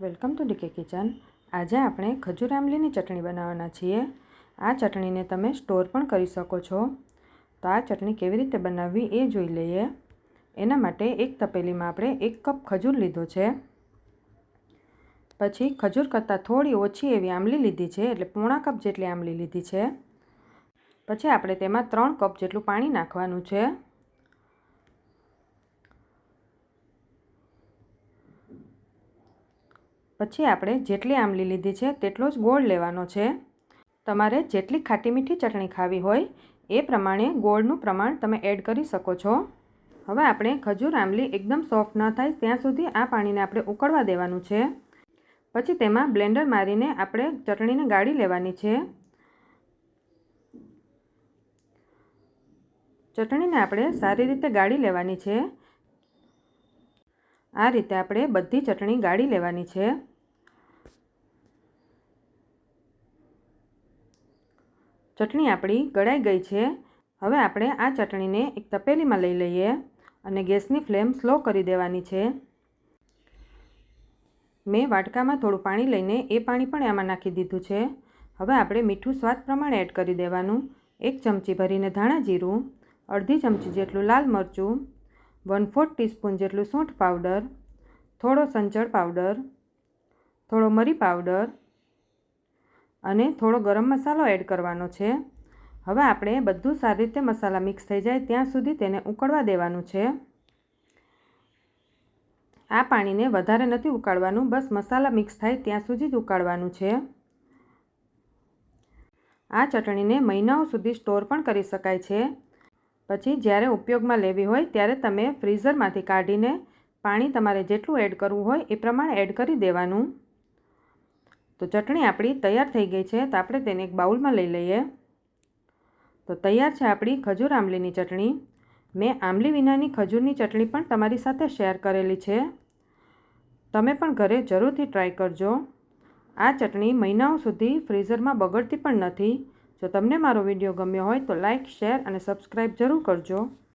Welcome to decay kitchen. આજે આપણે ખજૂર આંબલીની ચટણી બનાવવાના છીએ. આ ચટણીને તમે સ્ટોર પણ કરી શકો છો. તો આ ચટણી કેવી રીતે બનાવવી એ જોઈ લઈએ. એના માટે એક તપેલીમાં આપણે એક કપ ખજૂર લીધો છે. પછી ખજૂર કરતાં થોડી ઓછી એવી આંબલી લીધી છે, એટલે પોણા કપ જેટલી આંબલી લીધી છે. પછી આપણે તેમાં ત્રણ કપ જેટલું પાણી નાખવાનું છે. પછી આપણે જેટલી આંબલી લીધી છે તેટલો જ ગોળ લેવાનો છે. તમારે જેટલી ખાટી મીઠી ચટણી ખાવી હોય એ પ્રમાણે ગોળનું પ્રમાણ તમે એડ કરી શકો છો. હવે આપણે ખજૂર આંબલી એકદમ સોફ્ટ ન થાય ત્યાં સુધી આ પાણીને આપણે ઉકળવા દેવાનું છે. પછી તેમાં બ્લેન્ડર મારીને આપણે ચટણીને ગાળી લેવાની છે. ચટણીને આપણે સારી રીતે ગાળી લેવાની છે. આ રીતે આપણે બધી ચટણી ગાળી લેવાની છે. ચટણી આપણી ગળાઈ ગઈ છે. હવે આપણે આ ચટણીને એક તપેલીમાં લઈ લઈએ અને ગેસની ફ્લેમ સ્લો કરી દેવાની છે. મેં વાટકામાં થોડું પાણી લઈને એ પાણી પણ એમાં નાખી દીધું છે. હવે આપણે મીઠું સ્વાદ પ્રમાણે એડ કરી દેવાનું. એક ચમચી ભરીને ધાણા જીરું, અડધી ચમચી જેટલું લાલ મરચું, વન ફોર્થ ટીસ્પૂન જેટલું સૂંઠ પાવડર, થોડો સંચળ પાવડર, થોડો મરી પાવડર અને થોડો ગરમ મસાલો એડ કરવાનો છે. હવે આપણે બધું સારી રીતે મસાલા મિક્સ થઈ જાય ત્યાં સુધી તેને ઉકળવા દેવાનું છે. આ પાણીને વધારે નથી ઉકાળવાનું, બસ મસાલા મિક્સ થાય ત્યાં સુધી જ ઉકાળવાનું છે. આ ચટણીને મહિનાઓ સુધી સ્ટોર પણ કરી શકાય છે. પછી જ્યારે ઉપયોગમાં લેવી હોય ત્યારે તમે ફ્રીઝરમાંથી કાઢીને પાણી તમારે જેટલું એડ કરવું હોય એ પ્રમાણે એડ કરી દેવાનું. તો ચટણી આપણી તૈયાર થઈ ગઈ છે, તો આપણે તેને એક બાઉલમાં લઈ લઈએ. તો તૈયાર છે આપણી ખજૂર આંબલીની ચટણી. મેં આંબલી વિનાની ખજૂરની ચટણી પણ તમારી સાથે શેર કરેલી છે. તમે પણ ઘરે જરૂરથી ટ્રાય કરજો. આ ચટણી મહિનાઓ સુધી ફ્રીઝરમાં બગડતી પણ નથી. જો તમને મારો વીડિયો ગમ્યો હોય તો લાઇક શેર અને સબસ્ક્રાઈબ જરૂર કરજો.